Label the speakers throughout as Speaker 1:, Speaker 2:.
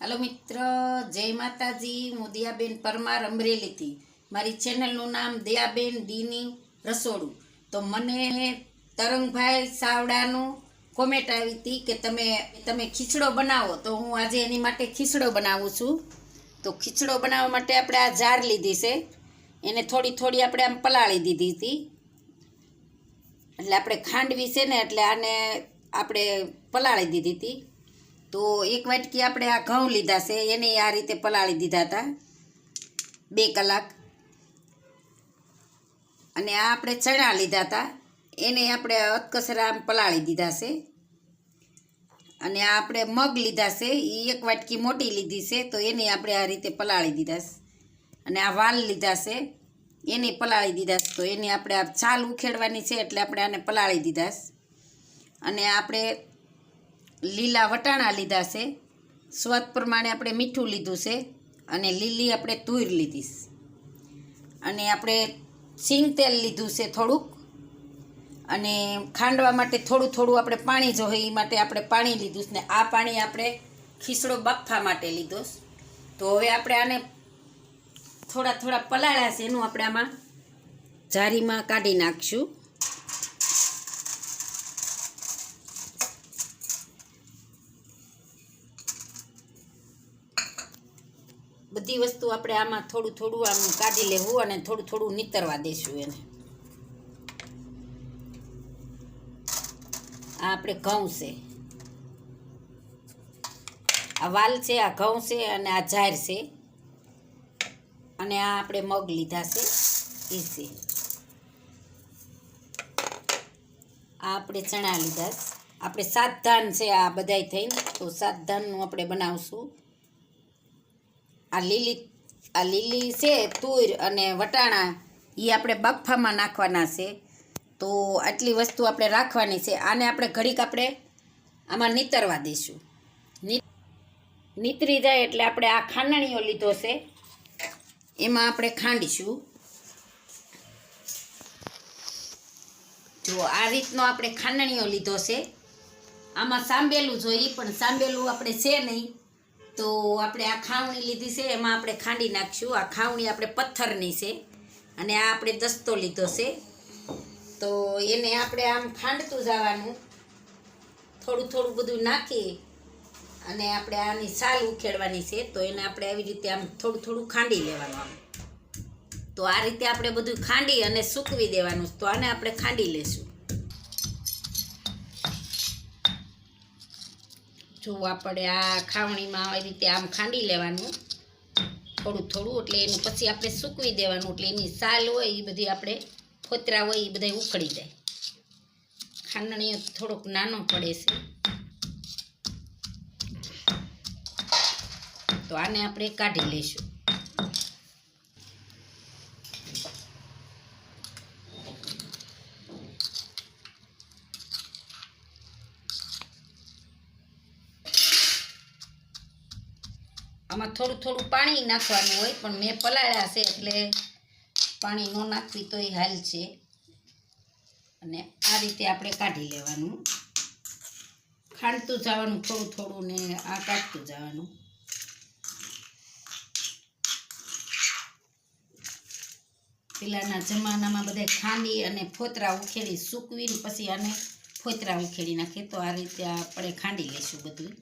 Speaker 1: હાલો મિત્ર, જય માતાજી. હું દિયાબેન પરમાર અમરેલીથી. મારી ચેનલનું નામ દયાબેન ડીની રસોડું. તો મને તરંગભાઈ સાવડાનું કોમેન્ટ આવી હતી કે તમે તમે ખીચડો બનાવો. તો હું આજે એની માટે ખીચડો બનાવું છું. તો ખીચડો બનાવવા માટે આપણે આ જાર લીધી છે. એને થોડી થોડી આપણે આમ પલાળી દીધી હતી. એટલે આપણે ખાંડવી છે ને, એટલે આને આપણે પલાળી દીધી હતી. તો એક વાટકી આપણે આ ઘઉં લીધા છે, એને આ રીતે પલાળી દીધા હતા. બે કલાક. અને આ આપણે ચણા લીધા હતા. એને આપણે અતકસરા પલાળી દીધા છે. અને આ આપણે મગ લીધા છે એ એક વાટકી મોટી લીધી છે, તો એને આપણે આ રીતે પલાળી દીધા છે. અને આ વાલ લીધા છે, એને પલાળી દીધા છે. તો એને આપણે આ છાલ ઉખેડવાની છે, એટલે આપણે આને પલાળી દીધા છે. અને આપણે લીલા વટાણા લીધા છે. સ્વાદ પ્રમાણે આપણે મીઠું લીધું છે અને લીલી આપણે તુર લીધી અને આપણે સિંગ તેલ લીધું છે થોડુંક. અને ખાંડવા માટે થોડું થોડું આપણે પાણી જોઈએ એ માટે આપણે પાણી લીધું છે ને આ પાણી આપણે ખીસડો બાફા માટે લીધો તો હવે આપણે આને થોડા થોડા પલાળ્યા છે એનું આપણે આમાં જારીમાં કાઢી નાખશું. બધી વસ્તુ આપણે આમાં થોડું થોડું આમ કાઢી લેવું અને થોડું થોડું નીતરવા દઈશું એને. આ આપણે ઘઉં છે. આ વાલ છે, આ ઘઉં છે અને આ ઝાર છે. અને આ આપણે મગ લીધા છે એ છે. આ આપણે ચણા લીધા આપણે સાત ધાન છે આ બધાય થઈને, તો સાત ધાનનું આપણે બનાવશું. આ લીલી આ લીલી છે તુર અને વટાણા એ આપણે બફામાં નાખવાના છે. તો આટલી વસ્તુ આપણે રાખવાની છે. આને આપણે ઘડીક આપણે આમાં નીતરવા દઈશું. નીતરી જાય એટલે આપણે આ ખાંડણીઓ લીધો છે. એમાં આપણે ખાંડીશું. જો આ રીતનો આપણે ખાંડણીઓ લીધો છે. આમાં સાંભેલું જોઈએ પણ સાંભેલું આપણે છે નહીં. તો આપણે આ ખાવણી લીધી છે, એમાં આપણે ખાંડી નાખશું. આ ખાવણી આપણે પથ્થરની છે અને આ આપણે દસ્તો લીધો છે. તો એને આપણે આમ ખાંડતું જવાનું. થોડું થોડું બધું નાખી અને આપણે આની સાલ ઉખેડવાની છે, તો એને આપણે આવી રીતે આમ થોડું થોડું ખાંડી લેવાનું આમ. તો આ રીતે આપણે બધું ખાંડી અને સૂકવી દેવાનું તો આને આપણે ખાંડી લેશું. જો આપણે આ ખાવણીમાં આવી રીતે આમ ખાંડી લેવાનું. થોડું થોડું, એટલે એનું પછી આપણે સૂકવી દેવાનું. એટલે એની સાલ હોય એ બધી આપણે ફોતરા હોય એ બધા ઉખડી જાય. ખાંડણીઓ થોડોક નાનો પડે છે. તો આને આપણે કાઢી લઈશું. આમાં થોડું થોડું પાણી નાખવાનું હોય, પણ મેં પલાળ્યા છે એટલે પાણી ન નાખવી તોય હાલ છે. અને આ રીતે આપણે કાઢી લેવાનું. ખાંડતું જવાનું થોડું થોડું ને આ કાઢતું જવાનું. પેલાના જમાનામાં બધા ખાંડી અને ફોતરા ઉખેડી સૂકવીને પછી આને ફોતરા ઉખેડી નાખે તો આ રીતે આપણે ખાંડી લઈશું બધું.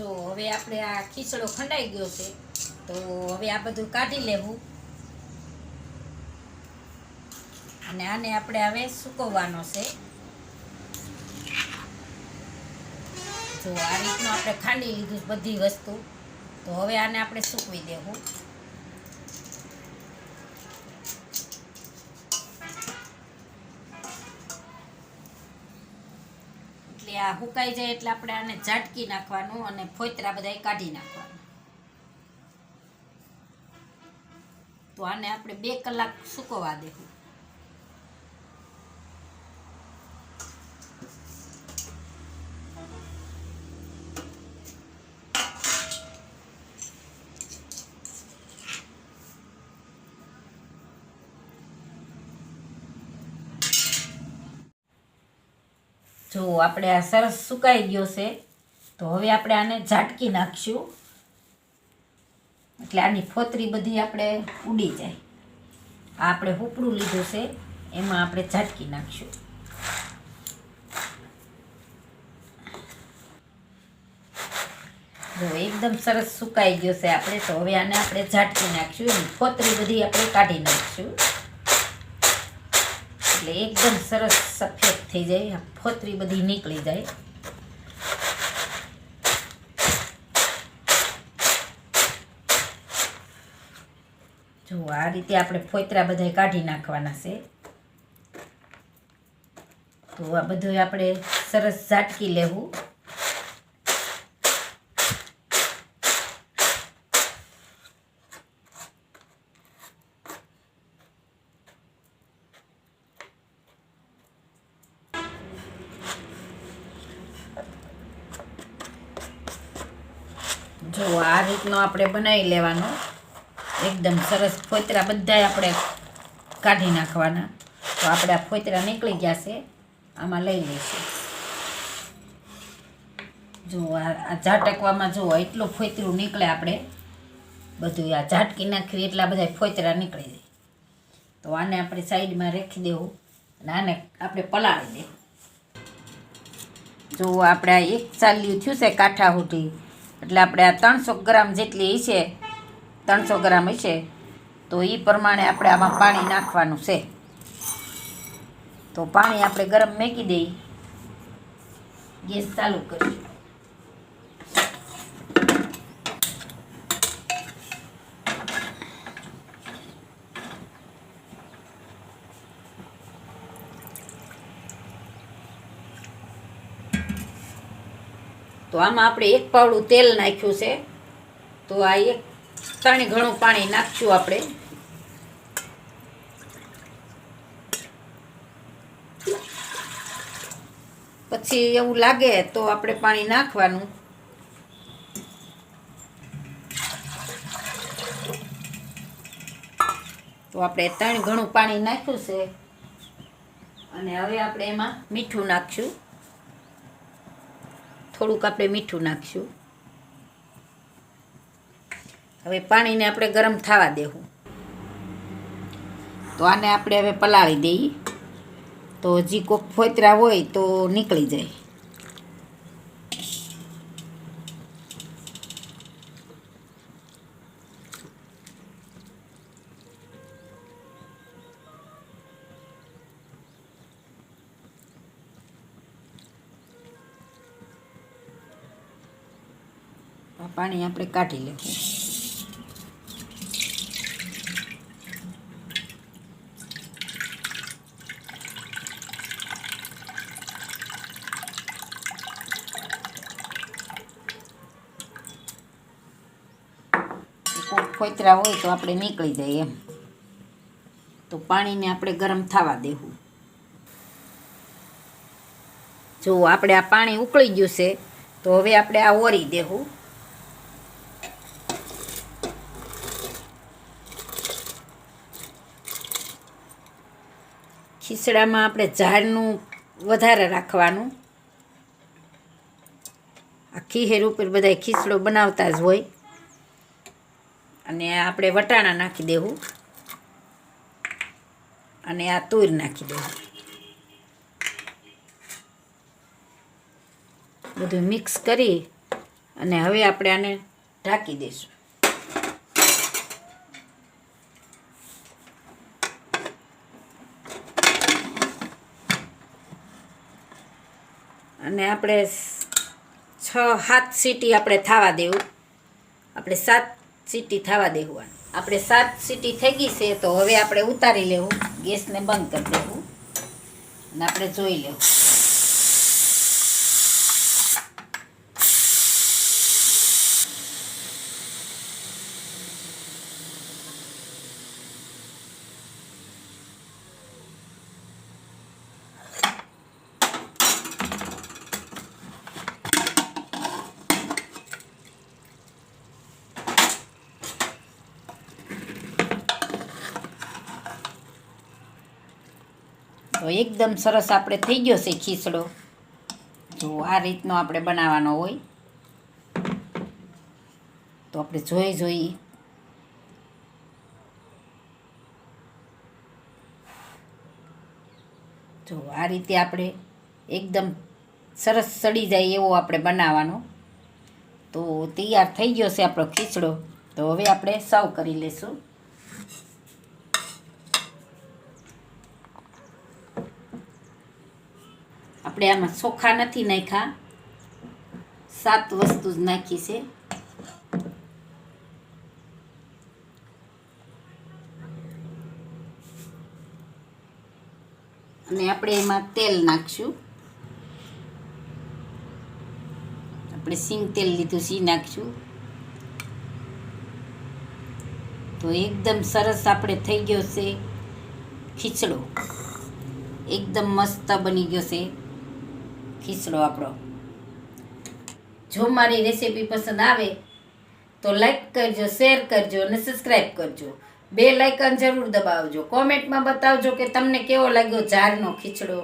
Speaker 1: જો હવે આપણે આ ખીચડો ખંડાઈ ગયો છે, તો હવે આ બધું કાઢી લેવું. અને આને આપણે હવે સૂકવવાનો છે. જો આ રીતનું આપણે ખાંડી લીધું બધી વસ્તુ, તો હવે આને આપણે સૂકવી દેવું. એટલે આ હુકાઈ જાય એટલે આપણે આને ઝાટકી નાખવાનું અને ફોતરા બધા કાઢી નાખવાનું. તો આને આપણે બે કલાક સૂકવવા દેવું. જો આપણે આ સરસ સુકાઈ ગયો છે, તો હવે આપણે આને ઝાટકી નાખશું. એટલે આની ફોતરી બધી આપણે ઉડી જાય. આ આપણે હુપડું લીધું છે, એમાં આપણે ઝાટકી નાખશું. જો એકદમ સરસ સુકાઈ ગયો છે આપણે, તો હવે આને આપણે ઝાટકી નાખશું. એની ફોતરી બધી આપણે કાઢી નાખશું. એટલે એકદમ સરસ સફેદ થઈ જાય ફોતરી બધી નીકળી જાય. જો, આ રીતે આપણે ફોતરા બધા કાઢી નાખવાના છે. તો આ બધું આપણે સરસ ઝાટકી લેવું. જો આ રીતનો આપણે બનાવી લેવાનો. એકદમ સરસ ફોતરા બધાય આપણે કાઢી નાખવાના. તો આપણે આ ફોતરા નીકળી ગયા છે. આમાં લઈ લઈશું. જો આ ઝાટકવામાં જુઓ, એટલું ફોતરું નીકળે આપણે. બધું આ ઝાટકી નાખવી એટલા બધા ફોતરા નીકળી જાય. તો આને આપણે સાઈડમાં રાખી દેવું અને આને આપણે પલાળી દેવું. જો આપણે આ એક ચાલ્યું થયું છે કાંઠા સુધી. એટલે આપણે આ ત્રણસો ગ્રામ જેટલી હશે ત્રણસો ગ્રામ હશે તો એ પ્રમાણે આપણે આમાં પાણી નાખવાનું છે. તો પાણી આપણે ગરમ મેકી દઈ, ગેસ ચાલુ કરીશું. તો આમાં આપણે એક પાવડું તેલ નાખ્યું છે. તો આ એક ત્રણ ઘણું પાણી નાખશું આપણે. પછી એવું લાગે તો આપણે પાણી નાખવાનું. તો આપણે ત્રણ ઘણું પાણી નાખ્યું છે. અને હવે આપણે એમાં મીઠું નાખશું. થોડુંક આપણે મીઠું નાખશું. હવે પાણીને આપણે ગરમ થવા દેવું. તો આને આપણે હવે પલાળી દઈએ. તો હજી કોક ફોતરા હોય તો નીકળી જાય. આ પાણી આપણે કાઢી લેવું. કોક ફોતરા હોય તો આપણે નીકળી જાય એમ. તો પાણીને આપણે ગરમ થવા દેવું. જો આપણે આ પાણી ઉકળી ગયું છે, તો હવે આપણે આ ઓરી દેવું. ખીચડામાં આપણે ઝાડનું વધારે રાખવાનું. આ ખીહેર ઉપર બધા ખીચડો બનાવતા જ હોય. અને આપણે વટાણા નાખી દેવું. અને આ તુર નાખી દેવું. બધું મિક્સ કરી અને હવે આપણે આને ઢાંકી દઈશું અને આપણે છ, સાત સીટી આપણે થવા દેવું. આપણે સાત સીટી થવા દેવું આપણે સાત સીટી થઈ ગઈ છે તો હવે આપણે ઉતારી લેવું, ગેસને બંધ કરી દેવું. અને આપણે જોઈ લેવું. તો એકદમ સરસ આપણે થઈ ગયો છે ખીચડો. તો આ રીતનો આપણે બનાવવાનો હોય. તો આપણે જોઈ જોઈ. જો આ રીતે આપણે એકદમ સરસ સડી જાય એવો આપણે બનાવવાનો. તો તૈયાર થઈ ગયો છે આપણો ખીચડો. તો હવે આપણે સર્વ કરી લેશું. આપણે આમાં ચોખા નથી નાખ્યા. સાત વસ્તુ જ નાખી છે. અને આપણે એમાં તેલ નાખશું. આપણે સિંગ તેલ લીધું સી નાખશું. તો એકદમ સરસ આપણે થઈ ગયો છે ખીચડો. એકદમ મસ્ત બની ગયો છે. ખીચડો આપણો. જો મારી રેસીપી પસંદ આવે, તો લાઈક કરજો શેર કરજો અને સબસ્ક્રાઈબ કરજો. બે લાઇકન જરૂર દબાવજો. કોમેન્ટમાં બતાવજો કે તમને કેવો લાગ્યો ઝાડનો ખીચડો.